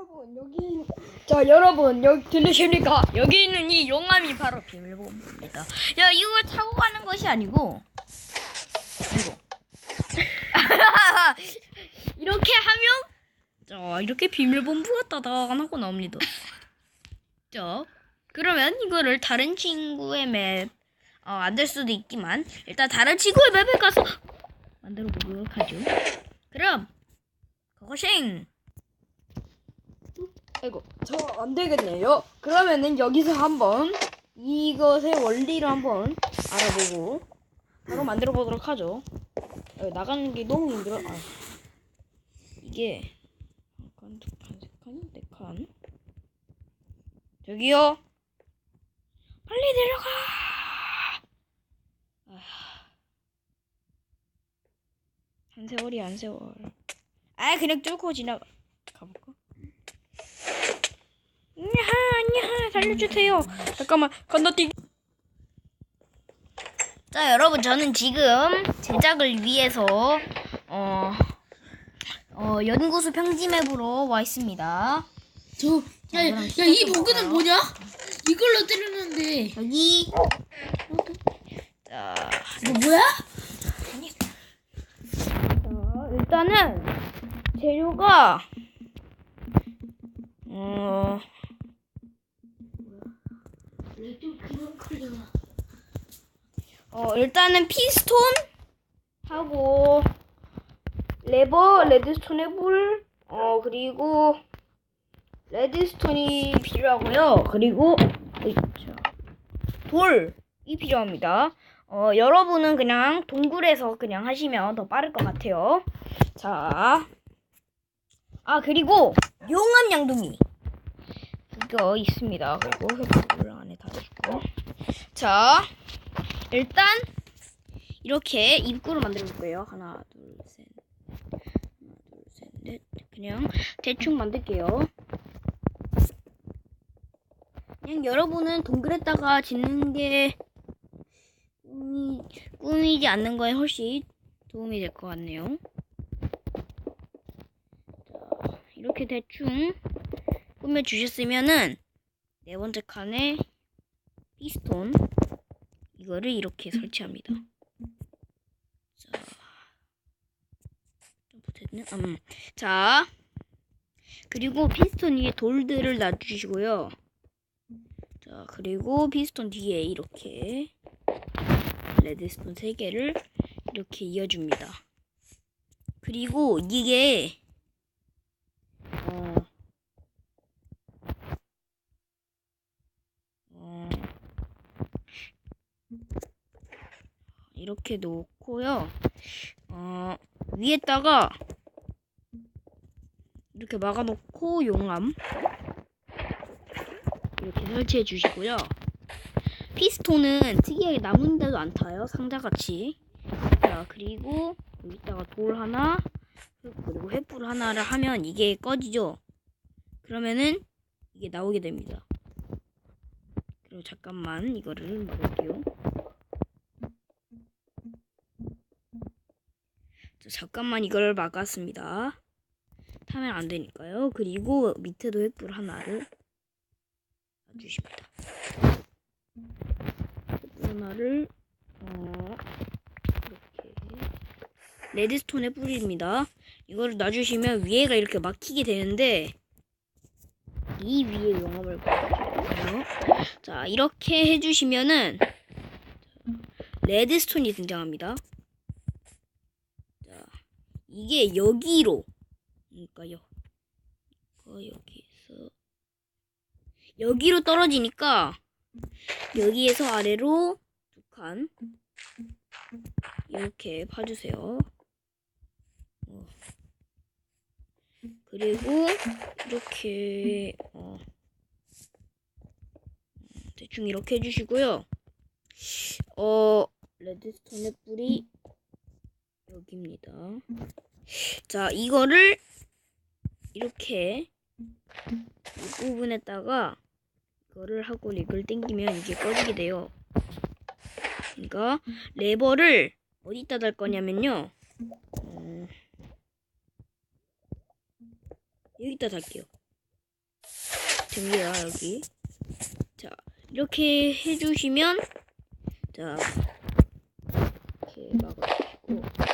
여러분 여기 자 여러분 여기 들리십니까? 여기 있는 이 용암이 바로 비밀보입니다. 야 이걸 타고 가는 것이 아니고 이거 이렇게 하면 자 이렇게 비밀본부가 따다하고 나옵니다. 자 그러면 이거를 다른 친구의 맵 어, 만들 수도 있지만 일단 다른 친구의 맵에 가서 만들어 보도록 하죠. 그럼 고고싱. 아이고 저 안 되겠네요. 그러면은 여기서 한번 이것의 원리를 한번 알아보고 바로 만들어 보도록 하죠. 어, 나가는 게 너무 힘들어. 아, 이게 한 칸, 두 칸, 세 칸, 네 칸. 저기요. 빨리 내려가. 아, 한 세월이 한 세월. 아 그냥 뚫고 지나가. 가볼까? 야하, 야하, 살려주세요. 잠깐만, 건너뛰기. 자, 여러분, 저는 지금 제작을 위해서, 어, 어, 연구소 평지맵으로 와 있습니다. 저, 야, 야, 그럼 이? 버그는 뭐냐? 이걸로 때리는데. 여기, 자, 이거 뭐야? 자, 일단은, 재료가, 어, 어, 일단은 피스톤 하고 레버, 레드스톤의 불, 어, 그리고 레드스톤이 필요하고요. 그리고. 돌이 필요합니다. 어, 여러분은 그냥 동굴에서 그냥 하시면 더 빠를 것 같아요. 자. 아, 그리고 용암 양동이. 그거 있습니다. 그리고 흙을 안에 닫아주고. 자. 일단 이렇게 입구를 만들어 볼 거예요. 하나, 둘, 셋. 하나, 둘, 셋, 넷. 그냥 대충 만들게요. 그냥 여러분은 동굴에다가 짓는 게 꿈이, 꿈이지 않는 거에 훨씬 도움이 될 것 같네요. 자, 이렇게 대충 꾸며 주셨으면은 네 번째 칸에 피스톤 이거를 이렇게 설치합니다. 자, 점프됐네. 음. 자, 그리고 피스톤 위에 돌들을 놔주시고요. 자, 그리고 피스톤 뒤에 이렇게 레드스톤 3개를 이렇게 이어줍니다. 그리고 이게 어, 어, 이렇게 놓고요. 어, 위에다가 이렇게 막아놓고 용암 이렇게 설치해 주시고요. 피스톤은 특이하게 남은데도 안 타요. 상자같이. 자, 그리고 여기다가 돌 하나, 그리고 횃불 하나를 하면 이게 꺼지죠. 그러면은 이게 나오게 됩니다. 그리고 잠깐만 이거를 막을게요. 잠깐만 이걸 막았습니다. 타면 안 되니까요. 그리고 밑에도 횃불 하나를 놔주십니다. 횃불 하나를 어 이렇게 레드스톤에 뿌립니다. 이거를 놔주시면 위에가 이렇게 막히게 되는데 이 위에 용암을 뿌려주고요. 자 이렇게 해주시면은 레드스톤이 등장합니다. 자, 이게 여기로, 그러니까 여, 이거 여기에서 여기로 떨어지니까 여기에서 아래로 두 칸 이렇게 파주세요. 어. 그리고 이렇게 어, 대충 이렇게 해주시고요. 어 레드스톤의 뿌리 여기입니다. 자, 이거를 이렇게 이 부분에다가 이거를 하고 이걸 당기면 이게 꺼지게 돼요. 그러니까 레버를 어디다 달 거냐면요. 어, 여기다 달게요. 됩니다 여기 자 이렇게 해주시면 자 이렇게 막아주시고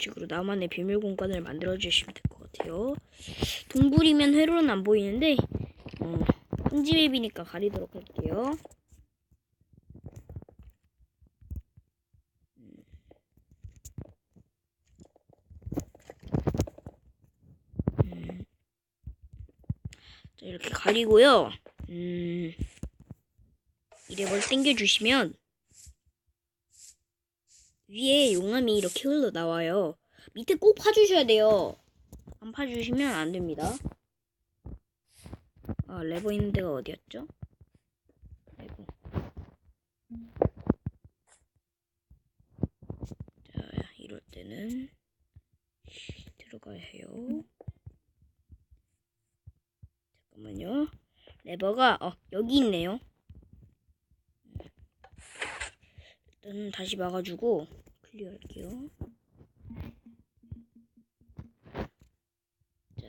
식으로 나만의 비밀 공간을 만들어 주시면 될 것 같아요. 동굴이면 회로는 안 보이는데 어, 황지맵이니까 가리도록 할게요. 음. 자, 이렇게 가리고요. 음, 이랩을 당겨주시면 위에 용암이 이렇게 흘러나와요. 밑에 꼭 파주셔야 돼요. 안 파주시면 안 됩니다. 아, 레버 있는 데가 어디였죠? 레버. 자, 이럴 때는 들어가야 해요. 잠깐만요. 레버가 어 여기 있네요. 일단 다시 막아주고 클리어할게요. 자,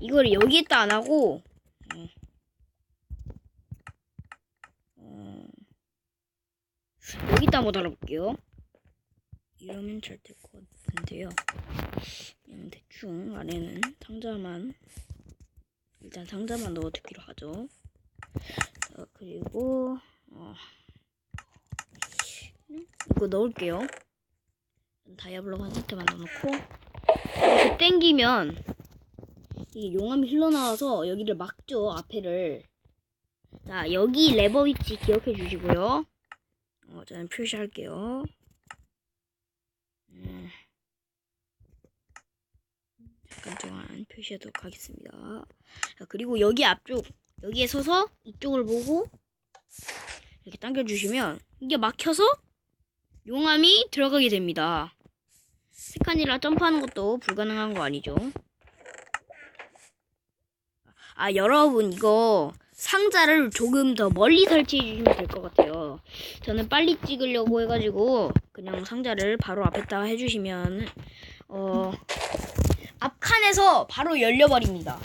이걸 여기에다 안 하고 어, 어, 여기다 한번 달아볼게요. 이러면 잘 될 것 같은데요. 그냥 대충 안에는 상자만 일단 상자만 넣어두기로 하죠. 자, 그리고 어, 이거 넣을게요. 다이아블록 한 세트만 넣어놓고 이렇게 땡기면 이게 용암이 흘러나와서 여기를 막죠 앞에를. 자 여기 레버 위치 기억해 주시고요. 어, 저는 표시할게요. 음. 잠깐 동안 표시하도록 하겠습니다. 자, 그리고 여기 앞쪽 여기에 서서 이쪽을 보고 이렇게 당겨주시면 이게 막혀서 용암이 들어가게 됩니다. 세칸이라 점프하는 것도 불가능한 거 아니죠? 아 여러분 이거 상자를 조금 더 멀리 설치해 주시면 될 것 같아요. 저는 빨리 찍으려고 해가지고 그냥 상자를 바로 앞에다가 해주시면 어 앞칸에서 바로 열려버립니다.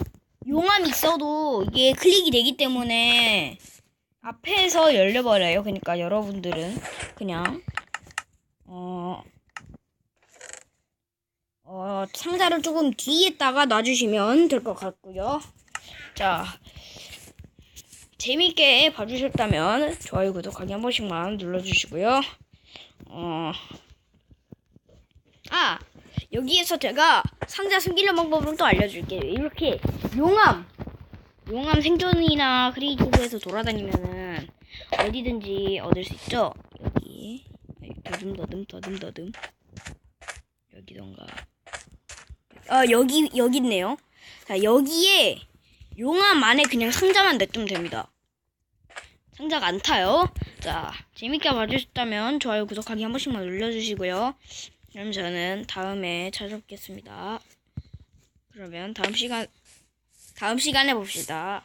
용암이 있어도 이게 클릭이 되기 때문에 앞에서 열려버려요. 그러니까 여러분들은 그냥 어, 어 상자를 조금 뒤에다가 놔주시면 될 것 같고요. 자 재밌게 봐주셨다면 좋아요 구독하기 한 번씩만 눌러주시고요. 어, 아 여기에서 제가 상자 숨기는 방법을 또 알려줄게요. 이렇게 용암, 용암 생존이나 크리에이티브에서 돌아다니면은 어디든지 얻을 수 있죠. 여기 더듬 더듬 더듬 더듬 여기던가. 아 여기 여기 있네요. 자 여기에 용암 안에 그냥 상자만 냅두면 됩니다. 상자가 안 타요. 자 재밌게 봐주셨다면 좋아요 구독하기 한 번씩만 눌러주시고요. 그럼 저는 다음에 찾아뵙겠습니다. 그러면 다음 시간 다음 시간에 봅시다.